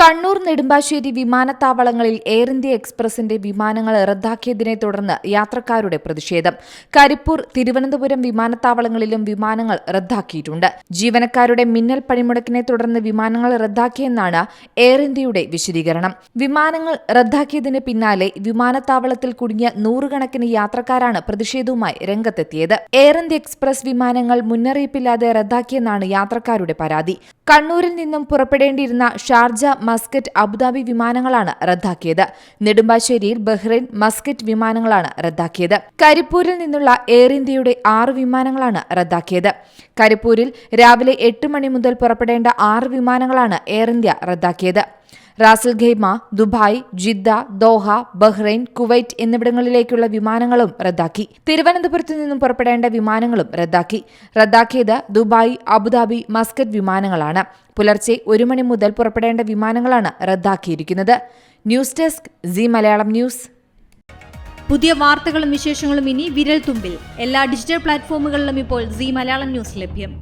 കണ്ണൂർ നെടുമ്പാശ്ശേരി വിമാനത്താവളങ്ങളിൽ air India എക്സ്പ്രസിന്റെ വിമാനങ്ങൾ റദ്ദാക്കിയതിനെ തുടർന്ന് യാത്രക്കാരുടെ പ്രതിഷേധം. കരിപ്പൂർ തിരുവനന്തപുരം വിമാനത്താവളങ്ങളിലും വിമാനങ്ങൾ റദ്ദാക്കിയിട്ടുണ്ട്. ജീവനക്കാരുടെ മിന്നൽ പണിമുടക്കിനെ തുടർന്ന് വിമാനങ്ങൾ റദ്ദാക്കിയെന്നാണ് എയർ ഇന്ത്യയുടെ വിശദീകരണം. വിമാനങ്ങൾ റദ്ദാക്കിയതിന് പിന്നാലെ വിമാനത്താവളത്തിൽ കുടുങ്ങിയ നൂറുകണക്കിന് യാത്രക്കാരാണ് പ്രതിഷേധവുമായി രംഗത്തെത്തിയത്. എയർ ഇന്ത്യ എക്സ്പ്രസ് വിമാനങ്ങൾ മുന്നറിയിപ്പില്ലാതെ റദ്ദാക്കിയെന്നാണ് യാത്രക്കാരുടെ പരാതി. കണ്ണൂരിൽ നിന്നും പുറപ്പെടേണ്ടിയിരുന്ന ഷാർജ മസ്കറ്റ് അബുദാബി വിമാനങ്ങളാണ് റദ്ദാക്കിയത്. നെടുമ്പാശ്ശേരിയിൽ ബഹ്റൈൻ മസ്കറ്റ് വിമാനങ്ങളാണ് റദ്ദാക്കിയത്. കരിപ്പൂരിൽ നിന്നുള്ള എയർ ഇന്ത്യയുടെ ആറ് വിമാനങ്ങളാണ് റദ്ദാക്കിയത്. കരിപ്പൂരിൽ രാവിലെ എട്ട് മണി മുതൽ പുറപ്പെടേണ്ട ആറ് വിമാനങ്ങളാണ് എയർ ഇന്ത്യ റദ്ദാക്കിയത്. Ras Al Khaimah Dubai Jeddah Doha Bahrain Kuwait എന്നിവിടങ്ങളിലേക്കുള്ള വിമാനങ്ങളും റദ്ദാക്കി. തിരുവനന്തപുരത്ത് നിന്നും പുറപ്പെടേണ്ട വിമാനങ്ങളും റദ്ദാക്കി. റദ്ദാക്കിയത് ദുബായ് അബുദാബി മസ്കറ്റ് വിമാനങ്ങളാണ്. പുലർച്ചെ ഒരു മണി മുതൽ പുറപ്പെടേണ്ട വിമാനങ്ങളാണ് റദ്ദാക്കിയിരിക്കുന്നത്. News desk Zee Malayalam news. പുതിയ വാർത്തകളും വിശേഷങ്ങളും ഇനി വിരൽ തുമ്പിൽ എല്ലാ ഡിജിറ്റൽ പ്ലാറ്റ്ഫോമുകളിലും ഇപ്പോൾ സി മലയാളം ന്യൂസ് ലഭ്യം.